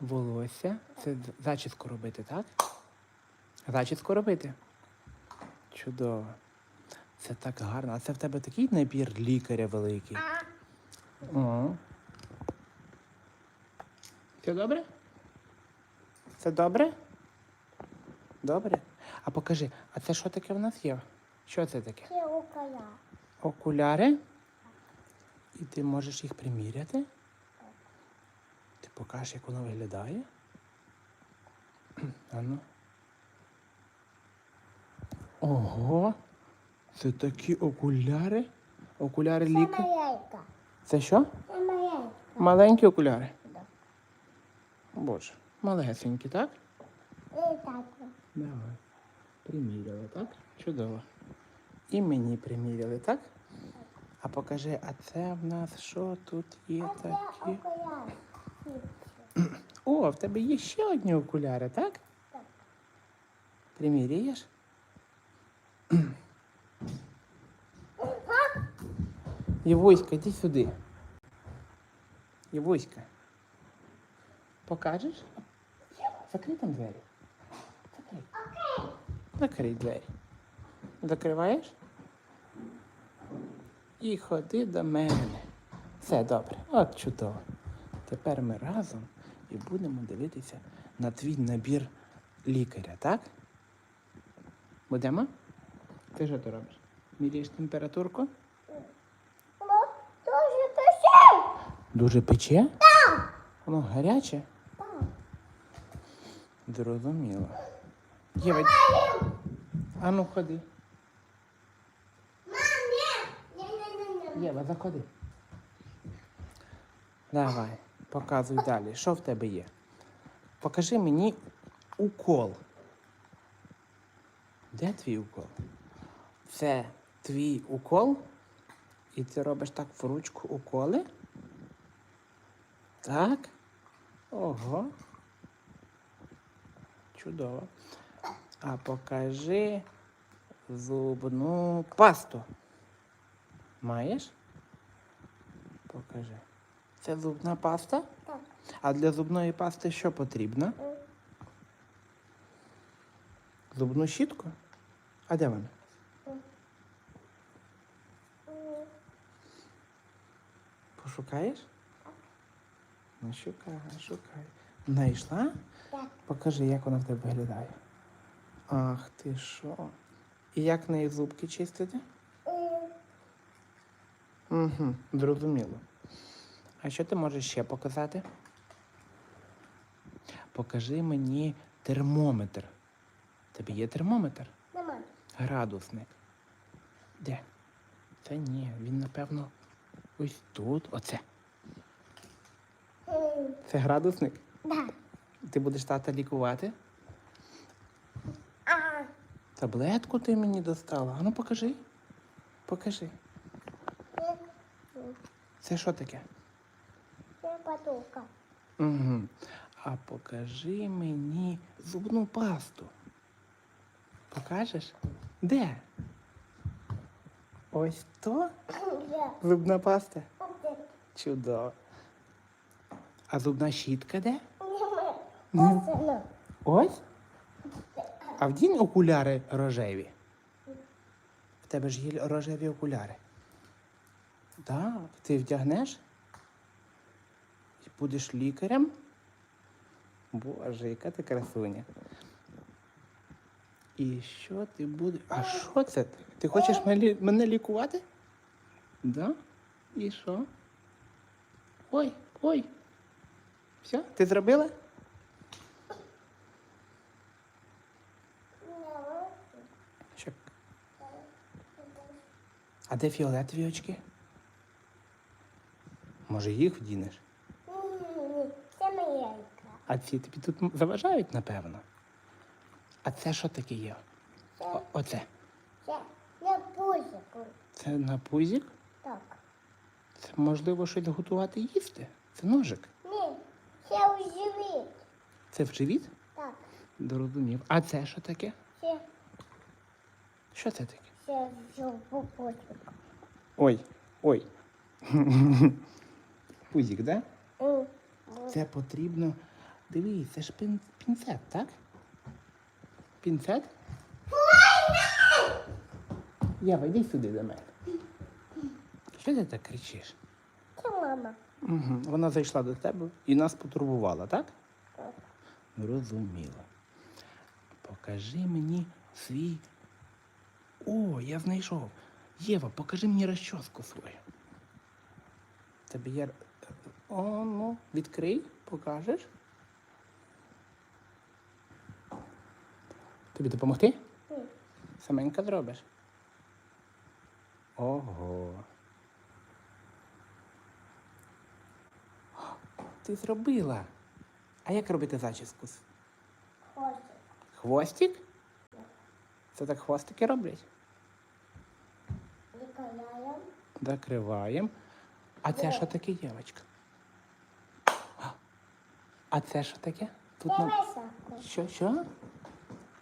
волосся. Це зачіску робити, так? Зачіску робити. Чудово. Це так гарно. А це в тебе такий набір лікаря великий. О. Все добре? Це добре? Добре? А покажи, а це що таке в нас є? Що це таке? Це околя. Окуляри? І ти можеш їх приміряти? Покажеш, як воно виглядає? Ану. Ого! Це такі окуляри? Окуляри Це маленька. Це що? Це маленька. Маленькі окуляри? Да. Боже, малесенькі, так? І так. Давай. Приміряли, так? Чудово. І мені приміряли, так? А покажи, а це в нас що тут є А це такі? О, в тебе є ще одні окуляри, так? Так. Приміряєш? Євуська, йди сюди. Євуська. Покажеш? Закрий там двері. Закрий. Закрий двері. Закриваєш? І ходи до мене. Все добре. От чудово. Тепер ми разом і будемо дивитися на твій набір лікаря, так? Будемо? Ти що ти робиш? Міряєш температурку? Дуже пише. Дуже пече? Так. Воно гаряче? Так. Зрозуміло. Єва, а ну ходи. Єва, заходи. Давай, показуй далі. Що в тебе є? Покажи мені укол. Де твій укол? Це твій укол? І ти робиш так в ручку уколи? Так? Ого. Чудово. А покажи зубну пасту. Маєш? Покажи. Це зубна паста? Так. А для зубної пасти що потрібно? Зубну щітку? А де вона? Пошукаєш? Ну, шукай, шукай. Знайшла? Так. Покажи, як вона в тебе виглядає. Ах ти що? І як неї зубки чистити? Угу, зрозуміло. А що ти можеш ще показати? Покажи мені термометр. Тобі є термометр? Нема. Градусник. Де? Це ні, він, напевно, ось тут. Оце. Це градусник. Да. Ти будеш тата лікувати? А, Таблетку ти мені достала. А ну покажи. Покажи. це, Це що таке? Це. Угу. А покажи мені зубну пасту. Покажеш? Де? Ось то Я. зубна паста. Оце. Чудово. А зубна щітка де? Нема. Оце, ну. Ось? А вдінь окуляри рожеві. В тебе ж є рожеві окуляри. Так, ти вдягнеш будеш лікарем. Боже, яка ти красуня. І що ти будеш? А що це? ти? Хочеш мене лікувати? Да? І що? Ой, ой. Все, ти зробила? Що? А де фіолетові очки? Може, їх вдінеш? А ці тобі тут заважають, напевно. А це що таке є? О- оце. це на пузику. Це на пузік? Так. Це можливо щось готувати їсти? Це ножик. Ні, це у живіт. Це в живіт? Так. Зрозумів. А це що таке? Це, Що це таке? це в пузику. Ой, ой. Пузік, да? Це потрібно Дивись, це ж пін... пінцет, так? Пінцет? Єва, йди сюди до мене. Що ти так кричиш? Це мама. Угу. Вона зайшла до тебе і нас потурбувала, так? Так. Зрозуміло. Покажи мені свій. О, я знайшов. Єва, покажи мені розчоску свою. Тобі є. О, ну, відкрий, покажеш. Тобі допомогти? Ні. Саменька зробиш. Ого. Ти зробила. А як робити зачіску? Хвостик. Хвостик? Це так хвостики роблять? Виконаємо. Закриваємо. А це що таке, дівчинка? А це що таке? Тут на... Що, що?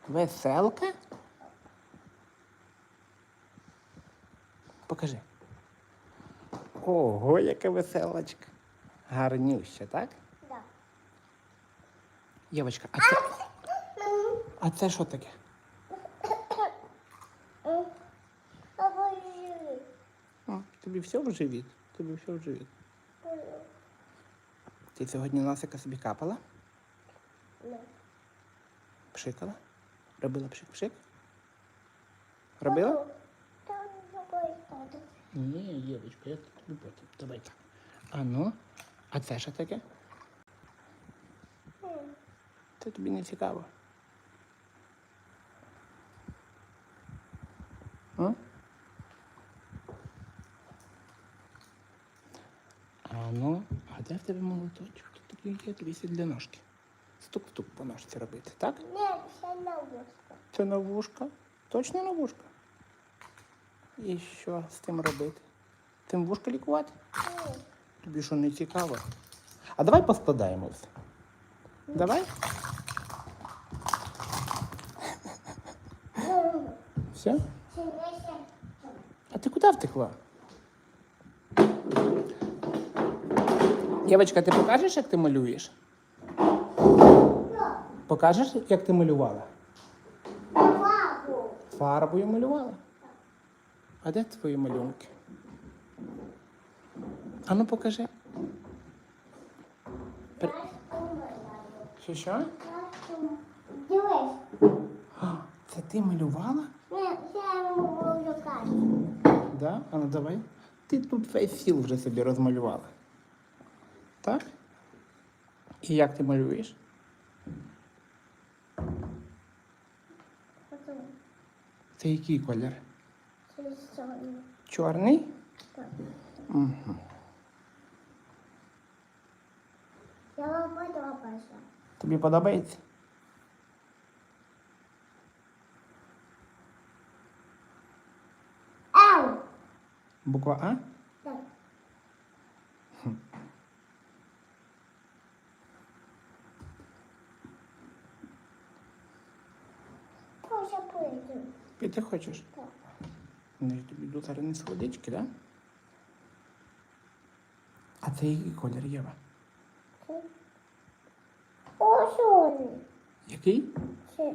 Веселка? Покажи. Ого, яка веселочка. Гарнюща, так? Да. Євочка, а це. А це що таке? О, тобі все в живіт? Тобі все в живіт. Ти сьогодні носика собі капала? Ну. Пшикала? Робила пшик-пшик? Робила? Там другой сторони. Ні, Євочка, я тобі потім. Давай так. А ну, а це що таке? Це тобі не цікаво. А? А ну, а де в тебе молоточок? Тут такий є тобі для ножки. Стук-стук по ножці робити, так? Ні, це на вушко. Це на вушка. Точно на вушка. І що з тим робити? Тим вушка лікувати? Ні. Тобі що не цікаво? А давай поскладаємо все. Давай? Все? А ти куди втекла? Євочка, ти покажеш, як ти малюєш? Покажеш, як ти малювала? Папу. Фарбою малювала? А де твої малюнки? Ану покажи. Пер- Що що? Дивись. Це ти малювала? Ні, це можу казати. Да? А ну давай. Ти тут весь сіл вже собі розмалювала. Так? І як ти малюєш? Це який колір? це сьогодні. Чорний? Так. Угу. Я вам подобається. Тобі подобається? Ау! Буква А? Так. Піти хочеш? Так. Ну, я тобі йду зараз не да? А це який колір Єва? О. Який? Це.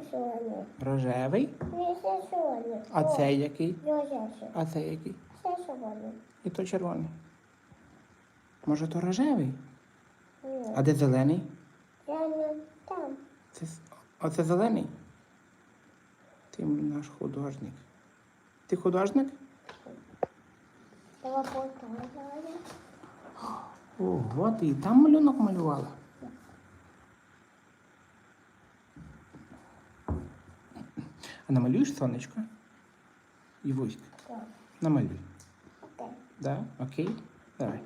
Рожевий. Не це сьогодні. А цей який? Йозефі. А цей який? Це сьогодні. І то червоний. Може, то рожевий? Ні. А де зелений? Я не там. Це, оце зелений? Ти наш художник. Ти художник? Ого, ти і там малюнок малювала. А намалюєш сонечко? І вузька. Так. Намалюй. Окей. Да? Окей? Давай.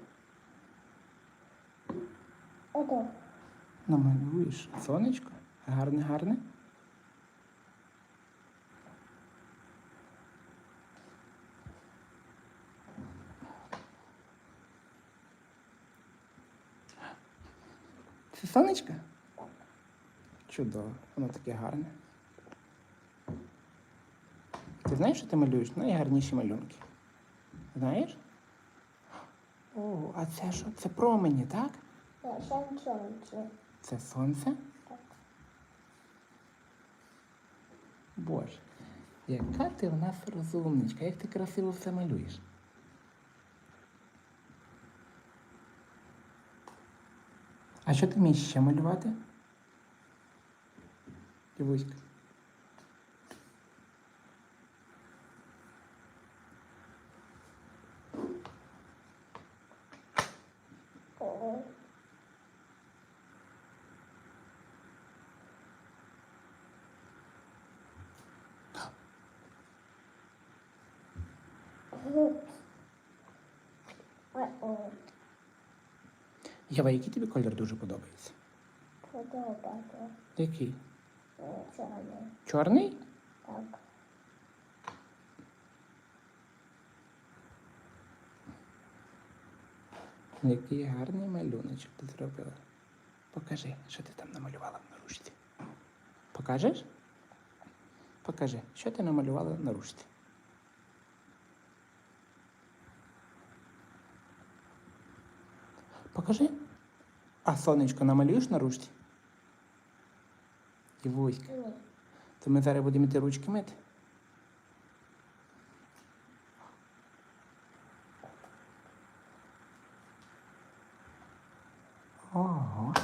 Ото. Намалюєш сонечко. Гарне, гарне. Це сонечко? Чудово, воно таке гарне. Ти знаєш, що ти малюєш? Найгарніші малюнки. Знаєш? О, а це що? Це промені, так? Ще сонце. Це сонце? Так. Боже, яка ти в нас розумничка, як ти красиво все малюєш. А що ти вмієш ще малювати? Дівуська. О. Єва, який тобі колір дуже подобається? Подобається. Який? Чорний. Чорний? Так. Який гарний малюночок ти зробила. Покажи, що ти там намалювала на ручці. Покажеш? Покажи, що ти намалювала на ручці. Покажи. А сонечко намалюєш на ручці? І вузька. то ми зараз будемо йти ручки мити. Ого.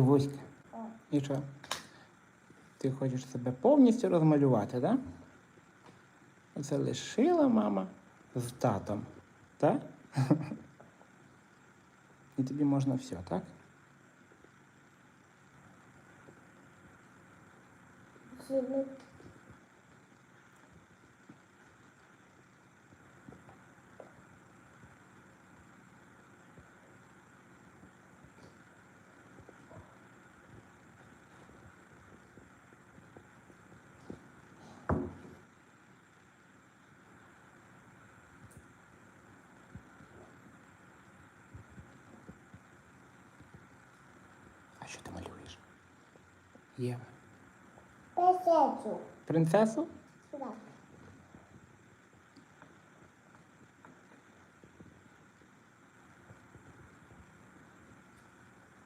Івуська, вузьке. і що? Ти хочеш себе повністю розмалювати, так? Да? Оце лишила мама з татом, так? І тобі можна все, так? Зимний. А що ти малюєш? Єва. Песецю. Принцесу? Так.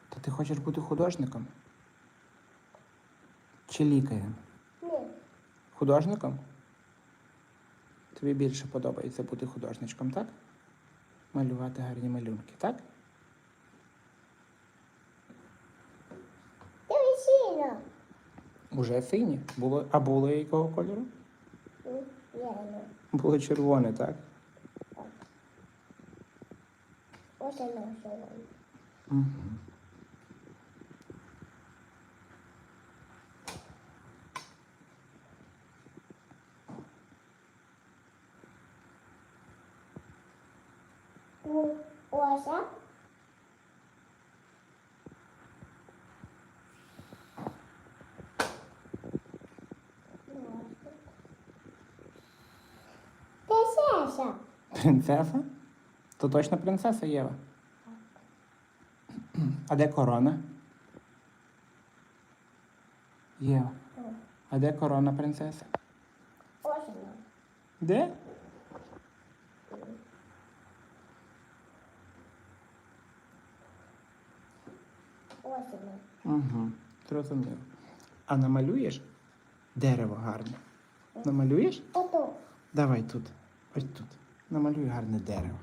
То ти хочеш бути художником? Чи лікарем? Ні. Художником? Тобі більше подобається бути художничком, так? Малювати гарні малюнки, так? Ти сіно. Уже сині. Було... А було якого кольору? Яно. Було червоне, так? Ось воно воно. Угу. У Песеся. Принцеса? То точно принцеса Єва? А де корона? Єва. А де корона принцеси? Ось. Де? Ось воно. Угу. Зрозуміло. А намалюєш дерево гарне? Намалюєш? Ото. Давай тут. Ось тут. Намалюй гарне дерево.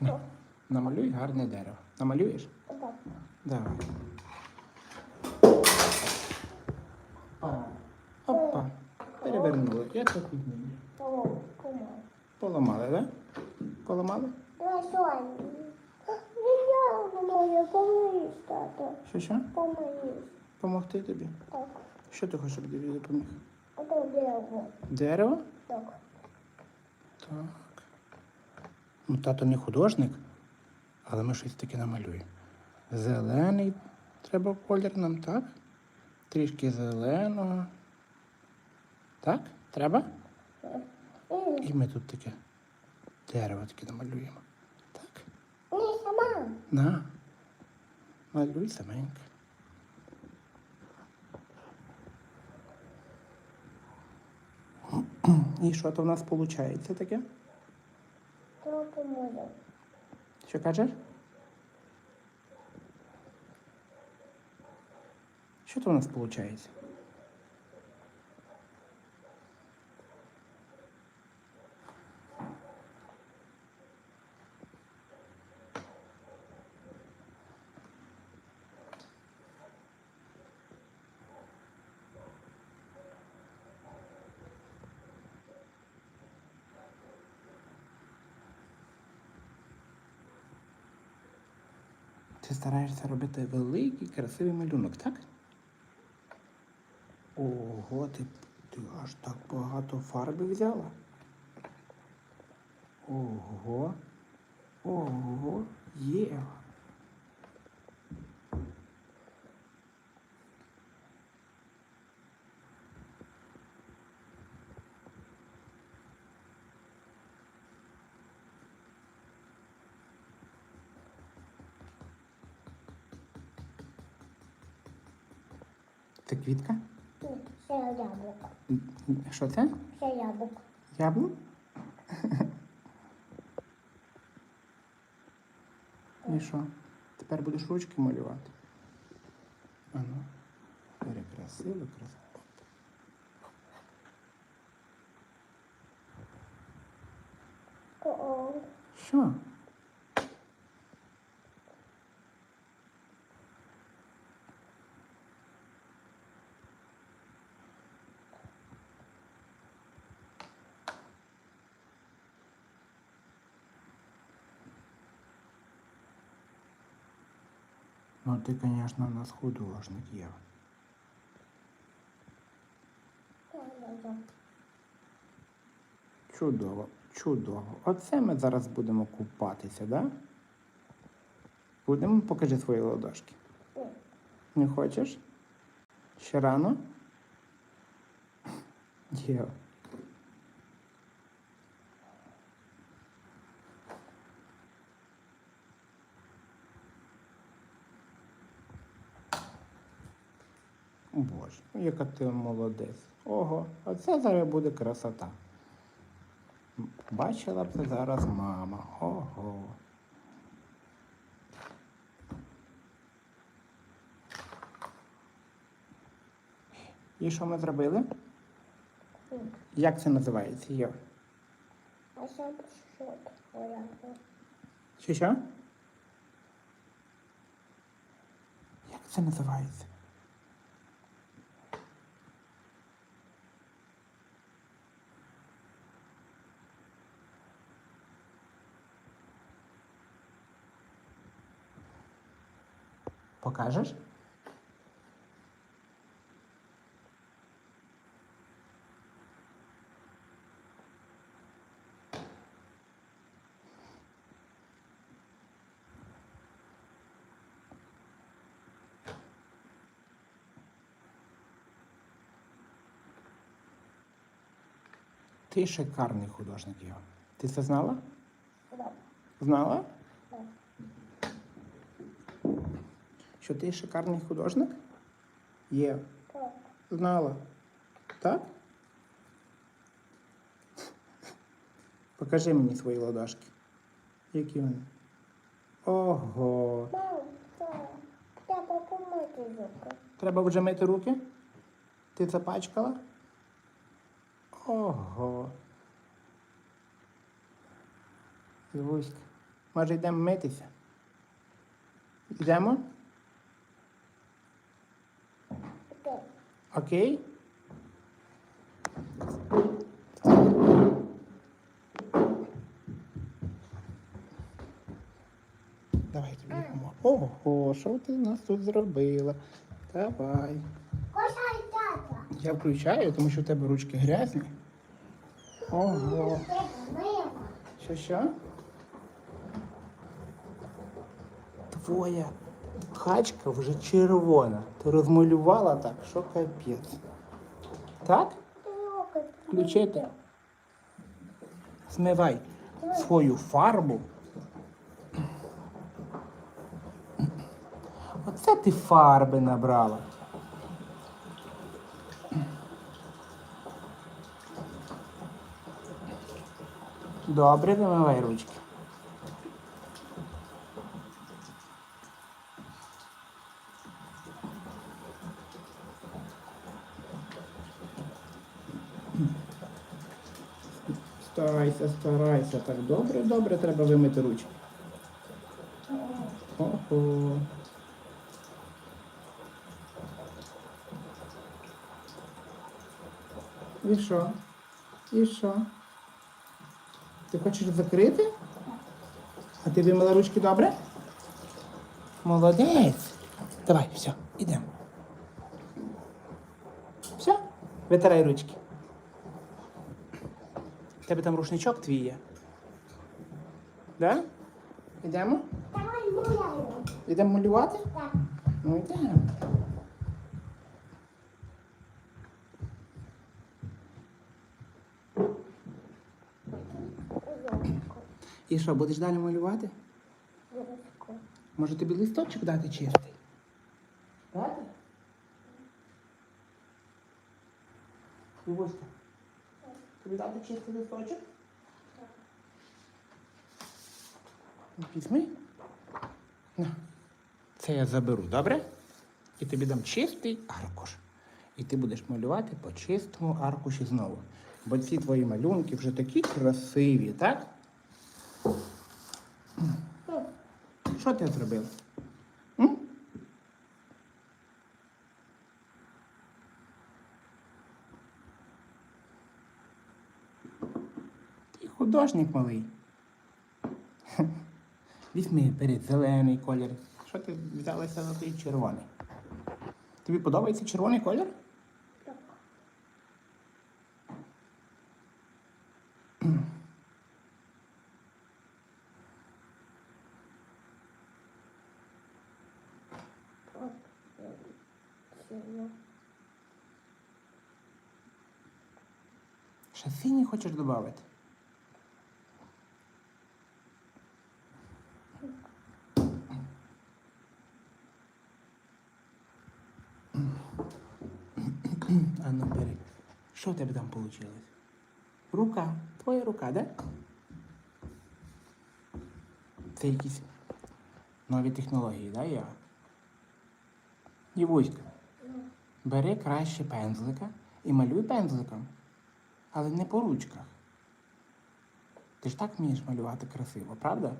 На, Намалюй гарне дерево. Намалюєш? Ото. Давай. Опа. Перевернули. Я тут підніму. О. Поламали, так? Да? Поламали? Що що? Помогти тобі? Так. Що ти хочеш, щоб тобі допоміг? Ото дерево. Дерево? Так. Так. Ну, тато не художник, але ми щось таке намалюємо. Зелений треба колір нам, так? Трішки зеленого. Так? Треба? Ні, І ми тут таке дерево таке намалюємо. Так? ні, сама. На. Малюй саменько. І що то в нас виходить таке? Трохи може. Що кажеш? Що то в нас виходить? Ти стараєшся робити великий красивий малюнок, так? Ого, ти, ти аж так багато фарби взяла. Ого. Ого, Єва. Це квітка? Ще яблуко. Що це? Ще яблуко. Яблук? І що? Тепер будеш ручки малювати. Ану, перекрасили, красиво. Що? Ну, ти, звісно, у нас художник є. Чудово, чудово. Оце ми зараз будемо купатися, да? Будемо, покажи свої ладошки. Не хочеш? Ще рано? Є. Боже, ну, яка ти молодець. Ого, оце зараз буде красота. Бачила б це зараз мама. Ого. І що ми зробили? Як це називається? Єва? А ще що? Що що? Як це називається? Покажеш? Ти шикарний художник, Єва. Ти це знала? Да. Знала? Да. Що ти шикарний художник? Є. Так. Знала. Так? Покажи мені свої ладошки. Які вони? Ого. Треба помити руки. Треба вже мити руки? Ти запачкала? Ого. Івуська. Може йдемо митися? Йдемо? Окей. Давай тобі допоможу. Ого, що ти нас тут зробила? Давай. Кошай тата. Я включаю, тому що в тебе ручки грязні. Ого. Що що? Твоя хачка вже червона. Ти розмалювала так, що капець. Так? Включити? Змивай свою фарбу. Оце ти фарби набрала. Добре, вимивай ручки. Старайся, старайся. Так добре, добре, треба вимити ручки. Ого. І що? І що? Ти хочеш закрити? А ти вимила ручки добре? Молодець. Давай, все, ідемо. Все, витирай ручки. Тебе там рушничок твій є. Да? Ідемо? Давай гуляємо. Ідемо малювати? Так. Ну йдемо. І що, будеш далі малювати? Може тобі листочок дати чистий? Дати чистий листочок? Візьми. На. Це я заберу, добре? І тобі дам чистий аркуш. І ти будеш малювати по чистому аркуші знову. Бо ці твої малюнки вже такі красиві, так? Що ти зробила? М? Художник малий. Візьми, бери зелений колір. Що ти взялася за той червоний? Тобі подобається червоний колір? Так. Ще синій хочеш додати? А ну бери. Що в тебе там вийшло? Рука. Твоя рука, да? Це якісь нові технології, да, я? Дівуська, бери краще пензлика і малюй пензликом, але не по ручках. Ти ж так вмієш малювати красиво, правда?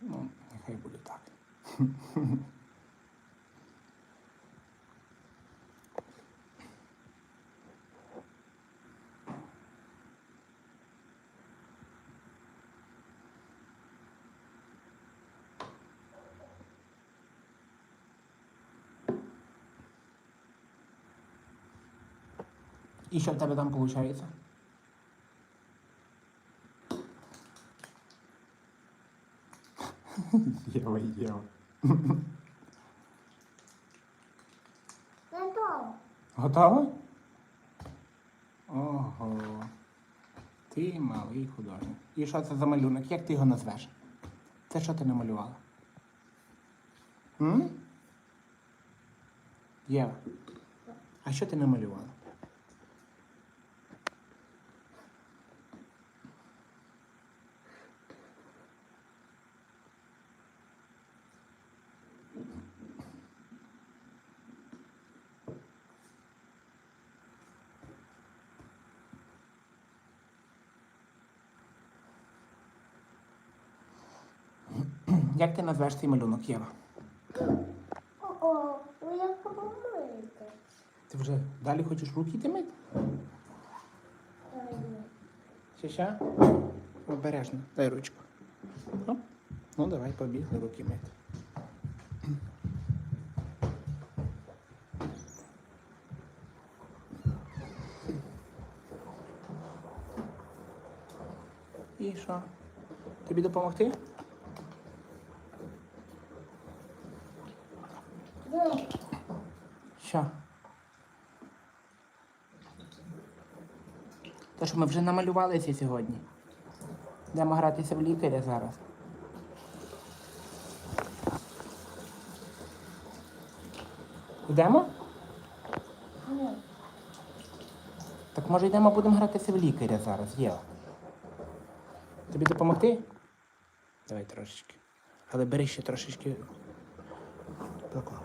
Ну, нехай буде так. І що в тебе там виходить? Єва, Єва. Готово. Готово? Ого. Ти малий художник. І що це за малюнок? Як ти його назвеш? Це що ти намалювала? М? Єва. А що ти намалювала? Як ти назвеш цей малюнок, Єва? Ого, ви як помиєте? Ти вже далі хочеш руки йти мити? Ще ще? Обережно, дай ручку. Оп. Ну, давай побігли руки мити. І що? Тобі допомогти? Що? То що ми вже намалювалися сьогодні. Йдемо гратися в лікаря зараз. Йдемо? Ні. Так може йдемо будемо гратися в лікаря зараз, Єва. Тобі допомогти? Давай трошечки. Але бери ще трошечки.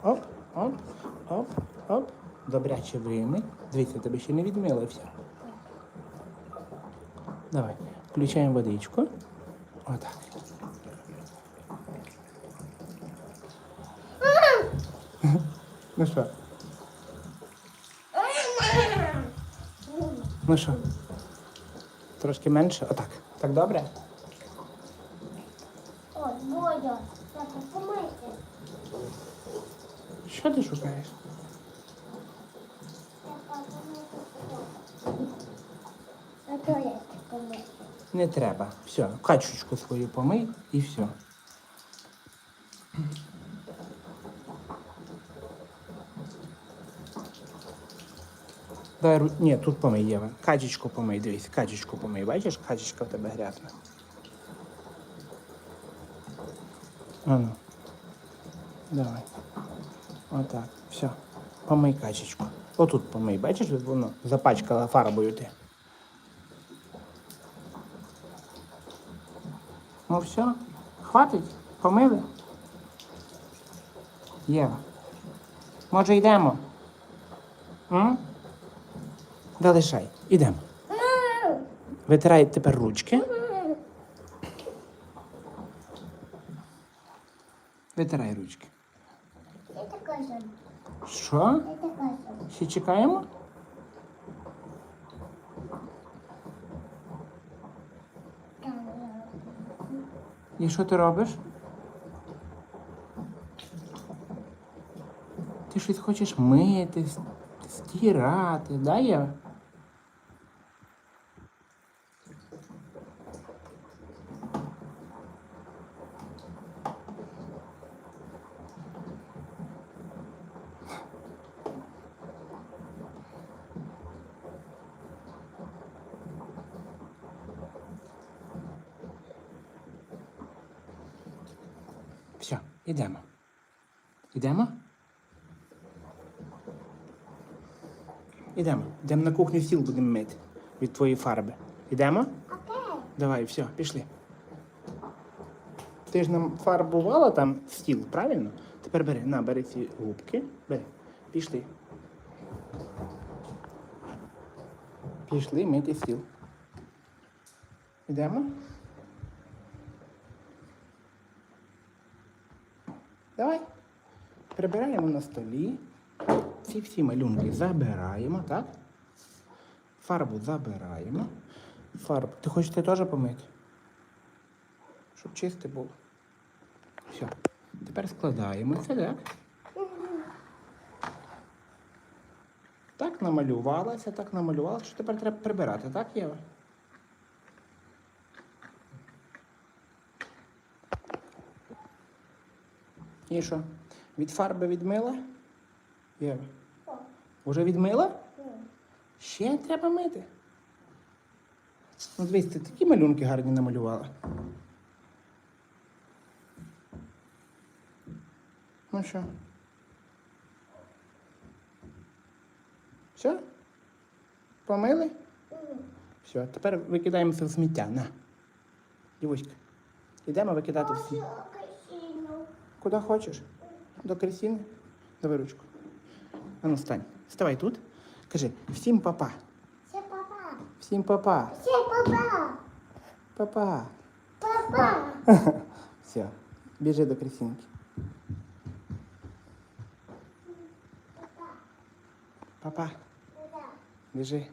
Оп, оп, оп, оп. Добряче вимий. Дивіться, тебе ще не відмилився. Давай. Включаємо водичку. Отак. Ну що? Ну що? Трошки менше? Отак. Так добре? Ой, Бодя, тато, помийте. Що ти шукаєш? Тато, помийте. А то я помийте. Не треба. Все, качечку свою помий і все. Дай. Ні, тут помий Єва. Качечку помий, дивись, качечку помий. Бачиш, качечка в тебе грязна. Ану. Давай. Отак. Все. Помий качечку. Отут помий, бачиш, воно запачкала фарбою ти. Ну все, хватить, помили. Єва. Може йдемо? М? Залишай, ідемо. Витирай тепер ручки. Витирай ручки. Що? Ще чекаємо? І що ти робиш? Ти щось хочеш мити, стирати, да, Єва? Все, ідемо. Ідемо? Ідемо. Йдемо на кухню стіл будемо мити від твоєї фарби. Ідемо? Окей. Давай, все, пішли. Ти ж нам фарбувала там стіл, правильно? Тепер бери, на, бери ці губки. Бери. Пішли. Пішли мити стіл. Ідемо? Давай. Прибираємо на столі. Ці всі малюнки забираємо, так? Фарбу забираємо. Фарбу. Ти хочеш теж помити? Щоб чисте було. Все. Тепер складаємо це, так? Так намалювалася, так намалювалася, що тепер треба прибирати, так, Єва? І що? Від фарби відмила? Єва. Уже відмила? Ще треба мити. Ну, дивись, ти такі малюнки гарні намалювала. Ну що? Все? Помили? Все, тепер викидаємо це в сміття. На. Дівуська. Йдемо викидати в. Куди хочеш? До Крістіни? Давай ручку. А ну стань. Вставай тут. Кажи, всім папа. Це папа. Всім папа. Це папа. Папа. Папа. Все. Біжи до Крістінки. Папа. Да. Біжи.